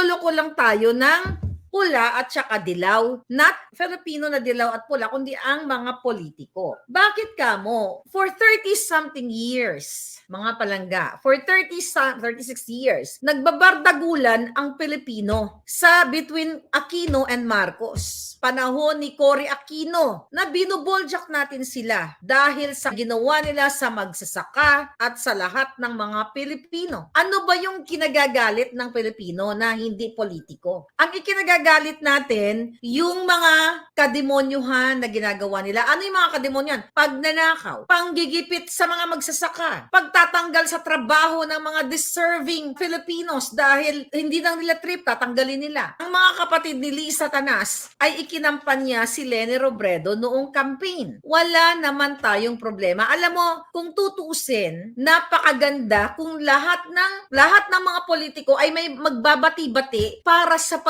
Manloloko lang tayo ng pula at saka dilaw. Not Filipino na dilaw at pula, kundi ang mga politiko. Bakit ka mo? For 30-something years, mga palangga, for 30 some- 36 years, nagbabardagulan ang Pilipino sa between Aquino and Marcos. Panahon ni Cory Aquino na binuboljak natin sila dahil sa ginawa nila sa magsasaka at sa lahat ng mga Pilipino. Ano ba yung kinagagalit ng Pilipino na hindi politiko? Ang ikinagagalit natin, yung mga kademonyuhan na ginagawa nila. Ano yung mga kademonyan? Pagnanakaw, panggigipit sa mga magsasaka, pagtatanggal sa trabaho ng mga deserving Filipinos dahil hindi lang nila trip, tatanggalin nila. Ang mga kapatid ni Lisa Tanas ay ikinampanya si Leni Robredo noong campaign. Wala naman tayong problema. Alam mo, kung tutuusin, napakaganda kung lahat ng lahat ng mga politiko ay may magbabati-bati para sa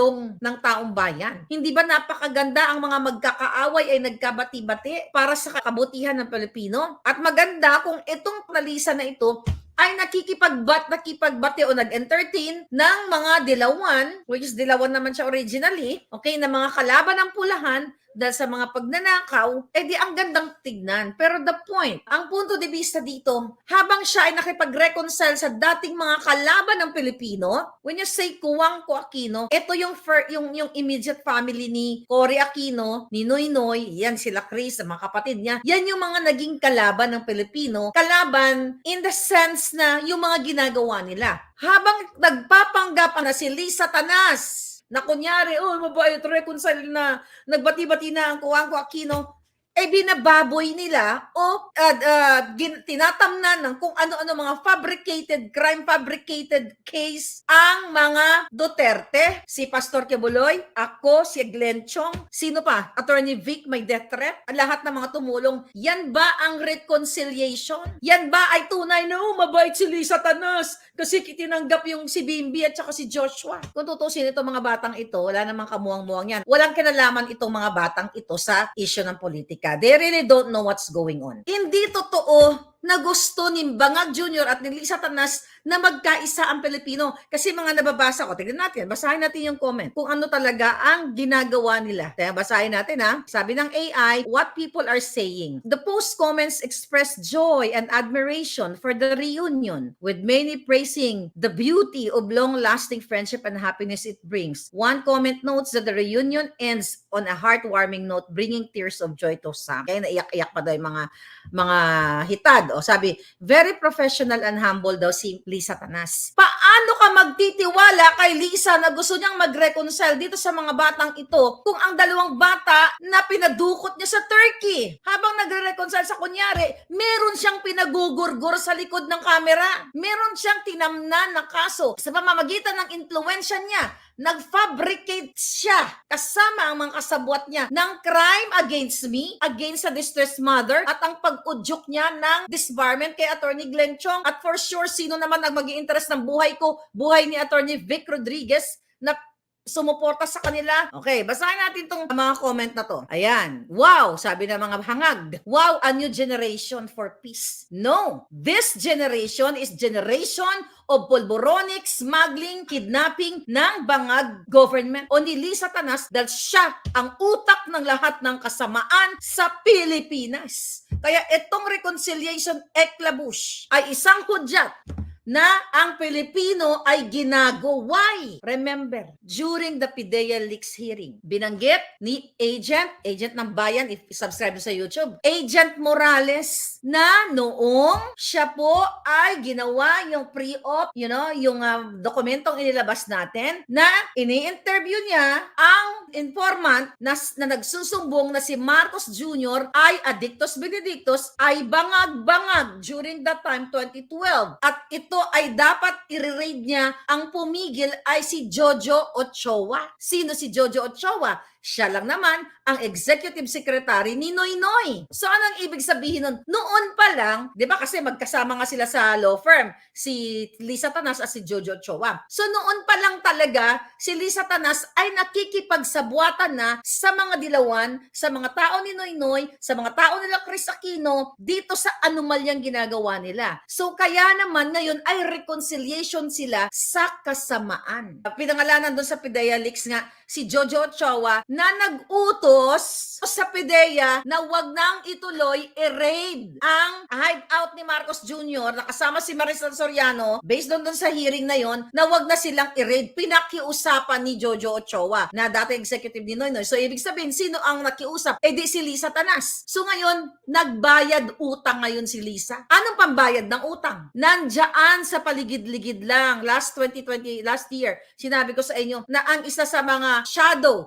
pagsulong ng taong bayan. Hindi ba napakaganda ang mga magkakaaway ay nagkabati-bati para sa kabutihan ng Pilipino? At maganda kung itong palisa na ito ay nakikipagbat, nakipagbati o nag-entertain ng mga dilawan, which is dilawan naman siya originally, okay, na mga kalaban ng pulahan, dahil sa mga pagnanakaw, eh di ang gandang tignan. Pero the point, ang punto de vista dito, habang siya ay nakipag-reconcile sa dating mga kalaban ng Pilipino, when you say Kuwang Ko Aquino, ito yung, fir- yung, yung immediate family ni Cory Aquino, ni Noy Noy, yan sila Chris, mga kapatid niya, yan yung mga naging kalaban ng Pilipino. Kalaban in the sense na yung mga ginagawa nila. Habang nagpapanggap na si Lisa Tanas, na kunyari, oh, mabait, reconcile na, nagbati-bati na ang Kuwang Ko Aquino, eh binababoy nila o uh, uh, tinatamnan ng kung ano-ano mga fabricated, crime fabricated case ang mga Duterte, si Pastor Kebuloy, ako, si Glenn Chong, sino pa? Attorney Vic, may death threat, lahat ng mga tumulong. Yan ba ang reconciliation? Yan ba ay tunay na, oh, mabait si Lisa Tanas kasi tinanggap yung si Bimbi at saka si Joshua. Kung tutusin itong mga batang ito, wala namang kamuang-muang yan. Walang kinalaman itong mga batang ito sa issue ng politika. They really don't know what's going on. Hindi totoo na gusto ni Bangag Jr. at ni Lisa Tanas na magkaisa ang Pilipino. Kasi mga nababasa ko, tignan natin, basahin natin yung comment. Kung ano talaga ang ginagawa nila. Kaya basahin natin ha. Sabi ng AI, what people are saying. The post comments express joy and admiration for the reunion, with many praising the beauty of long-lasting friendship and happiness it brings. One comment notes that the reunion ends on a heartwarming note, bringing tears of joy to some. Kaya naiyak-iyak pa daw yung mga mga hitad. O sabi, very professional and humble daw si Lisa Tanas. Paano ka magtitiwala kay Lisa na gusto niyang mag-reconcile dito sa mga batang ito kung ang dalawang bata na pinadukot niya sa Turkey habang nagre-reconcile sa kunyari, meron siyang pinagugurgur sa likod ng camera. Meron siyang tinamnan na kaso sa pamamagitan ng influensya niya nag-fabricate siya kasama ang mga kasabwat niya ng crime against me, against a distressed mother, at ang pag-udyok niya ng disbarment kay Attorney Glenn Chong. At for sure, sino naman ang mag interest ng buhay ko? Buhay ni Attorney Vic Rodriguez na sumuporta sa kanila. Okay, basahin natin tong mga comment na to. Ayan. Wow, sabi ng mga hangag. Wow, a new generation for peace. No, this generation is generation of pulboronic, smuggling, kidnapping ng bangag government o ni Lisa Tanas dahil siya ang utak ng lahat ng kasamaan sa Pilipinas. Kaya itong reconciliation eklabush ay isang hudyat na ang Pilipino ay ginago. Why? Remember, during the PIDEA Leaks hearing, binanggit ni agent, agent ng bayan, if subscribe sa YouTube, Agent Morales na noong siya po ay ginawa yung pre-op, you know, yung um, dokumentong inilabas natin na ini-interview niya ang informant na, na nagsusumbong na si Marcos Jr. ay Addictus Benedictus ay bangag-bangag during that time 2012 at ito ay dapat i-raid niya ang pumigil ay si Jojo Ochoa. Sino si Jojo Ochoa? Siya lang naman ang executive secretary ni Noy Noy. So anong ibig sabihin nun? Noon pa lang, 'di ba kasi magkasama nga sila sa law firm, si Lisa Tanas at si Jojo Ochoa. So noon pa lang talaga si Lisa Tanas ay nakikipagsabuatan na sa mga dilawan, sa mga tao ni Noy Noy, sa mga tao nila Chris Aquino dito sa anomalyang ginagawa nila. So kaya naman ngayon ay reconciliation sila sa kasamaan. Pinangalanan doon sa Pidea Leaks nga si Jojo Ochoa na nag-utos sa PIDEA na wag nang ituloy i-raid ang hideout ni Marcos Jr. na kasama si Marisol Soriano based doon doon sa hearing na yon na wag na silang i-raid. Pinakiusapan ni Jojo Ochoa na dati executive ni Noynoy. So ibig sabihin, sino ang nakiusap? Eh di si Lisa Tanas. So ngayon, nagbayad utang ngayon si Lisa. Anong pambayad ng utang? Nandiyan sa paligid-ligid lang. Last 2020, last year, sinabi ko sa inyo na ang isa sa mga shadow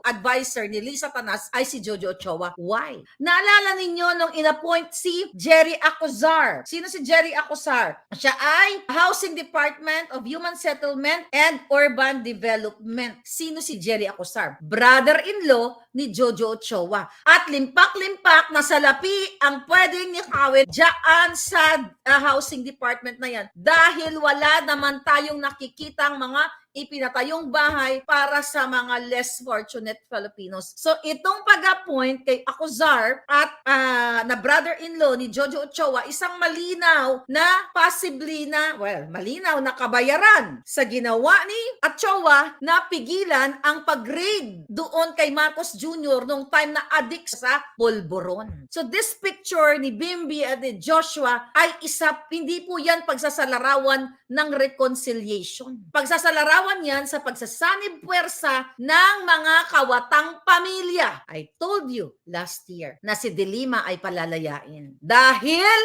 advisor ni Lisa Tanas ay si Jojo Ochoa. Why? Naalala ninyo nung inappoint si Jerry Acozar. Sino si Jerry Acozar? Siya ay Housing Department of Human Settlement and Urban Development. Sino si Jerry Acozar? Brother-in-law ni Jojo Ochoa. At limpak-limpak na salapi ang pwedeng nikawin dyan sa ah, Housing Department na yan. Dahil wala naman tayong nakikitang mga ipinatayong bahay para sa mga less fortunate Filipinos. So itong pag-appoint kay Acuzar at ah, na brother-in-law ni Jojo Ochoa, isang malinaw na possibly na, well, malinaw na kabayaran sa ginawa ni Ochoa na pigilan ang pag-raid doon kay Marcos Jr. nung time na addict sa Polvoron. So this picture ni Bimbi at ni Joshua ay isa, hindi po yan pagsasalarawan ng reconciliation. Pagsasalarawan yan sa pagsasanib puwersa ng mga kawatang pamilya. I told you last year na si Delima ay palalayain. Dahil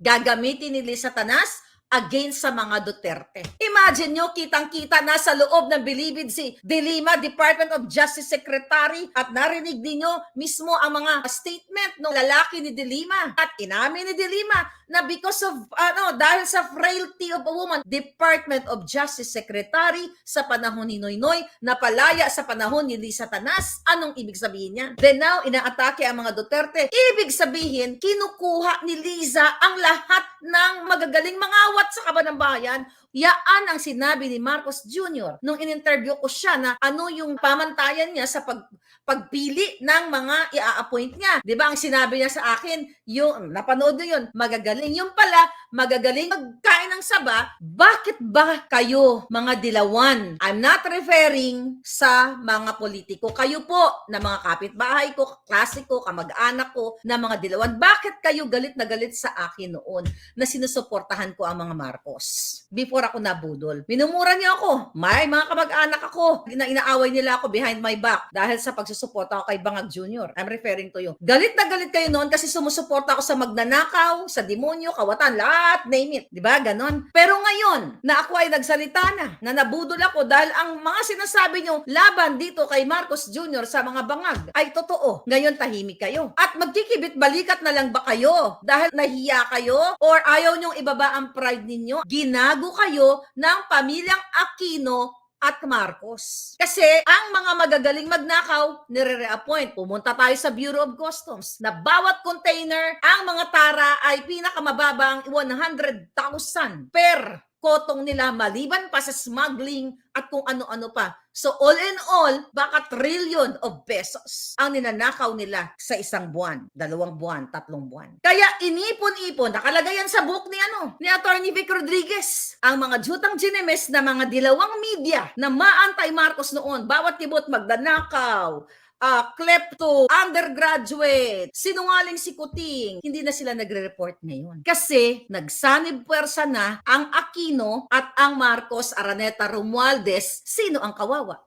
gagamitin ni Lisa Tanas against sa mga Duterte. Imagine nyo, kitang-kita na sa loob ng bilibid si Delima, Department of Justice Secretary, at narinig ninyo mismo ang mga statement ng lalaki ni Delima. At inamin ni Delima na because of, ano, dahil sa frailty of a woman, Department of Justice Secretary sa panahon ni Noynoy, napalaya sa panahon ni Lisa Tanas. Anong ibig sabihin niya? Then now, inaatake ang mga Duterte. Ibig sabihin, kinukuha ni Liza ang lahat ng magagaling mga awat sa kaban ng bayan Yaan ang sinabi ni Marcos Jr. nung in-interview ko siya na ano yung pamantayan niya sa pag, pagpili ng mga i-appoint niya. 'Di ba ang sinabi niya sa akin, yung napanood niyo yun, magagaling. Yung pala, magagaling magkain ng saba. Bakit ba kayo mga dilawan? I'm not referring sa mga politiko. Kayo po na mga kapitbahay ko, klase ko, kamag-anak ko, na mga dilawan. Bakit kayo galit na galit sa akin noon na sinusuportahan ko ang mga Marcos? Before ako nabudol. Minumura niyo ako. May mga kamag-anak ako na inaaway nila ako behind my back dahil sa pagsusuporta ako kay Bangag Jr. I'm referring to you. Galit na galit kayo noon kasi sumusuporta ako sa magnanakaw, sa demonyo, kawatan, lahat, name it. Di ba? Ganon. Pero ngayon, na ako ay nagsalita na, na nabudol ako dahil ang mga sinasabi nyo laban dito kay Marcos Jr. sa mga bangag ay totoo. Ngayon tahimik kayo. At magkikibit balikat na lang ba kayo dahil nahiya kayo or ayaw nyong ibaba ang pride ninyo? Ginago kayo ng pamilyang Aquino at Marcos. Kasi ang mga magagaling magnakaw, nire-reappoint. Pumunta tayo sa Bureau of Customs na bawat container, ang mga tara ay pinakamababang 100,000 per kotong nila maliban pa sa smuggling at kung ano-ano pa. So all in all, baka trillion of pesos ang ninanakaw nila sa isang buwan, dalawang buwan, tatlong buwan. Kaya inipon-ipon, nakalagay yan sa book ni ano, ni Attorney Vic Rodriguez. Ang mga jutang ginemes na mga dilawang media na maantay Marcos noon, bawat tibot magdanakaw, ah, klepto, undergraduate, sinungaling si Kuting, hindi na sila nagre-report ngayon. Kasi nagsanib puwersa na ang Aquino at ang Marcos Araneta Romualdez, sino ang kawawa?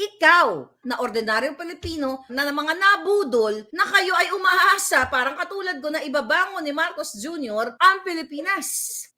Ikaw na ordinaryong Pilipino na mga nabudol na kayo ay umaasa parang katulad ko na ibabangon ni Marcos Jr. ang Pilipinas.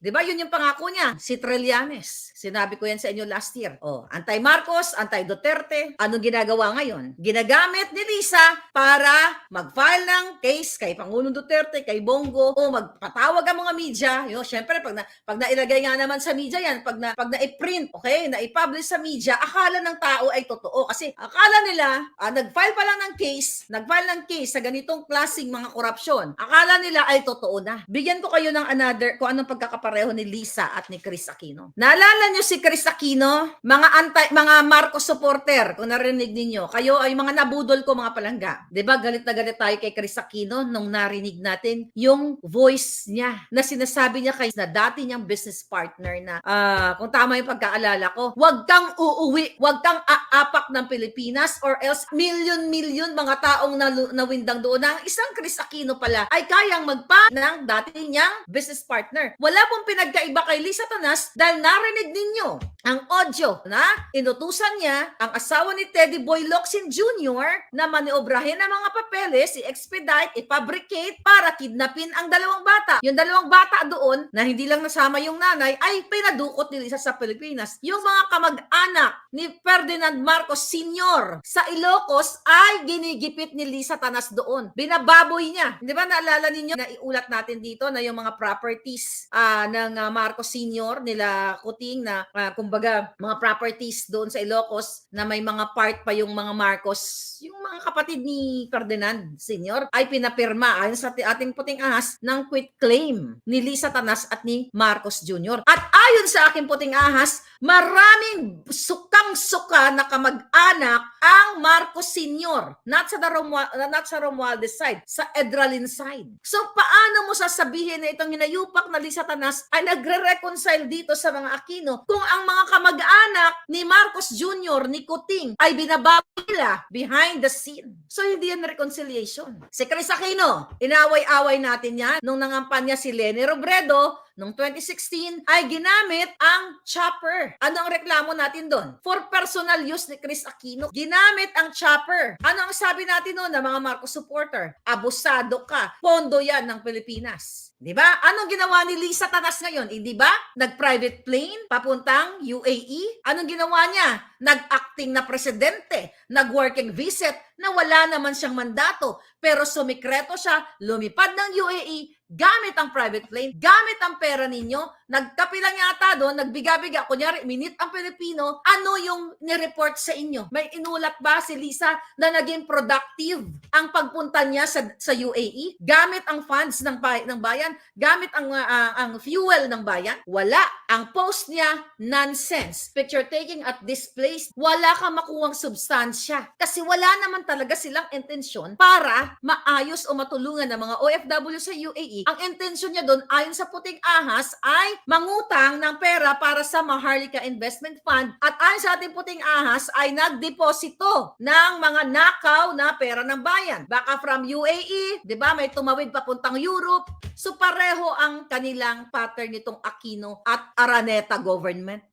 'Di ba? Yun yung pangako niya, si Trillanes. Sinabi ko yan sa inyo last year. Oh, anti-Marcos, anti-Duterte. Anong ginagawa ngayon? Ginagamit ni Lisa para mag-file ng case kay Pangulong Duterte, kay Bongo, o magpatawag ang mga media. Yo, syempre pag na, pag nailagay nga naman sa media yan, pag na pag na-print, okay, na i-publish sa media, akala ng tao ay totoo kasi akala Akala nila, ah, nag-file pa lang ng case, nag-file ng case sa ganitong klaseng mga korupsyon. Akala nila ay totoo na. Bigyan ko kayo ng another kung anong pagkakapareho ni Lisa at ni Chris Aquino. Naalala niyo si Chris Aquino? Mga anti mga Marcos supporter, kung narinig ninyo, kayo ay mga nabudol ko mga palangga. 'Di ba? Galit na galit tayo kay Chris Aquino nung narinig natin yung voice niya na sinasabi niya kay na dati niyang business partner na ah, kung tama yung pagkaalala ko, wag kang uuwi, wag kang aapak ng Pilipinas or else million-million mga taong nawindang doon na ang isang Chris Aquino pala ay kayang magpa ng dati niyang business partner. Wala pong pinagkaiba kay Lisa Tanas dahil narinig ninyo ang audio na inutusan niya ang asawa ni Teddy Boy Locsin Jr. na maniobrahin ang mga papeles, i-expedite, i-fabricate para kidnapin ang dalawang bata. Yung dalawang bata doon na hindi lang nasama yung nanay ay pinadukot ni Lisa sa Pilipinas. Yung mga kamag-anak ni Ferdinand Marcos Sr. sa Ilocos ay ginigipit ni Lisa Tanas doon. Binababoy niya. Di ba naalala ninyo na iulat natin dito na yung mga properties ah, ng ah, Marcos Sr. nila Kuting na ah, kumbaga mga properties doon sa Ilocos na may mga part pa yung mga Marcos, yung mga kapatid ni Ferdinand Sr. ay pinapirma ayon sa ati- ating puting ahas ng quit claim ni Lisa Tanas at ni Marcos Jr. At ayon sa aking puting ahas, maraming sukang-suka na kamag-anak ang Marcos Sr. Not sa, Romual, not sa Romualdez side, sa Edralin side. So paano mo sasabihin na itong hinayupak na Lisa ay nagre-reconcile dito sa mga Aquino kung ang mga kamag-anak ni Marcos Jr., ni Kuting ay binabawi nila behind the scene. So hindi yan reconciliation. Si Chris Aquino, inaway-away natin yan nung nangampanya si Lenny Robredo Noong 2016 ay ginamit ang chopper. Ano ang reklamo natin doon? For personal use ni Chris Aquino. Ginamit ang chopper. Ano ang sabi natin noon ng mga Marcos supporter? Abusado ka. Pondo yan ng Pilipinas. Di ba? Anong ginawa ni Lisa Tanas ngayon? Eh, di ba? Nag-private plane papuntang UAE. Anong ginawa niya? Nag-acting na presidente. Nag-working visit na wala naman siyang mandato. Pero sumikreto siya, lumipad ng UAE, gamit ang private plane, gamit ang pera ninyo, nagkapi lang yata doon, nagbiga-biga, kunyari, minute ang Pilipino, ano yung nireport sa inyo? May inulat ba si Lisa na naging productive ang pagpunta niya sa, sa UAE? Gamit ang funds ng, ng bayan? Gamit ang, ah, ang fuel ng bayan? Wala. Ang post niya, nonsense. Picture taking at this place, wala kang makuwang substansya. Kasi wala naman talaga silang intensyon para maayos o matulungan ng mga OFW sa UAE. Ang intensyon niya doon, ayon sa puting ahas, ay mangutang ng pera para sa Maharlika Investment Fund. At ayon sa ating puting ahas, ay nagdeposito ng mga nakaw na pera ng bayan. Baka from UAE, di ba, may tumawid papuntang Europe. So pareho ang kanilang pattern nitong Aquino at Araneta government.